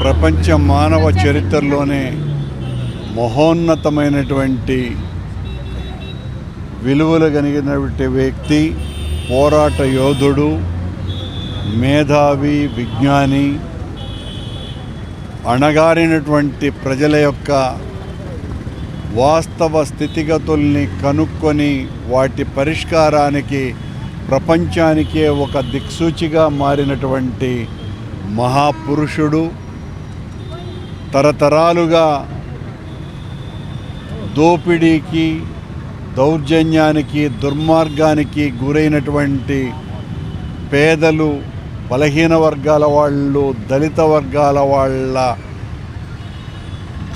ప్రపంచ మానవ చరిత్రలోనే మహోన్నతమైనటువంటి విలువలు కలిగినటువంటి వ్యక్తి పోరాట యోధుడు మేధావి విజ్ఞాని అణగారినటువంటి ప్రజల యొక్క వాస్తవ స్థితిగతుల్ని కనుక్కొని వాటి పరిష్కారానికి ప్రపంచానికే ఒక దిక్సూచిగా మారినటువంటి మహాపురుషుడు తరతరాలుగా దోపిడీకి దౌర్జన్యానికి దుర్మార్గానికి గురైనటువంటి పేదలు బలహీన వర్గాల వాళ్ళు దళిత వర్గాల వాళ్ళ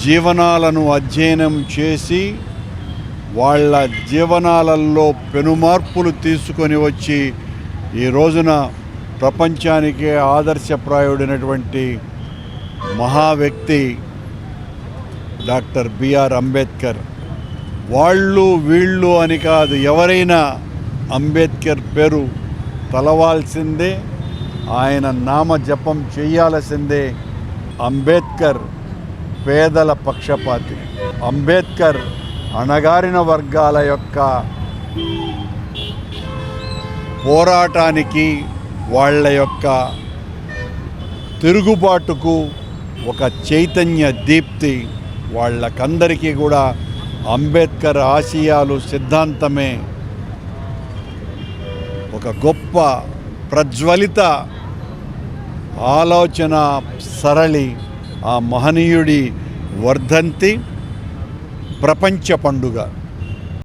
జీవనాలను అధ్యయనం చేసి వాళ్ళ జీవనాలలో పెనుమార్పులు తీసుకొని వచ్చి ఈ రోజున ప్రపంచానికి ఆదర్శప్రాయుడైనటువంటి మహా వ్యక్తి డాక్టర్ బిఆర్ అంబేద్కర్. వాళ్ళు వీళ్ళు అని కాదు ఎవరైనా అంబేద్కర్ పేరు తలవాల్సిందే ఆయన నామ జపం చేయాల్సిందే అంబేద్కర్. పేదల పక్షపాతి. అంబేద్కర్ అణగారిన వర్గాల యొక్క పోరాటానికి వాళ్ళ యొక్క తిరుగుబాటుకు ఒక చైతన్య దీప్తి వాళ్ళకందరికీ కూడా అంబేద్కర్ ఆశయాలు సిద్ధాంతమే. ఒక గొప్ప ప్రజ్వలిత ఆలోచన సరళి ఆ మహనీయుడి వర్ధంతి ప్రపంచ పండుగ.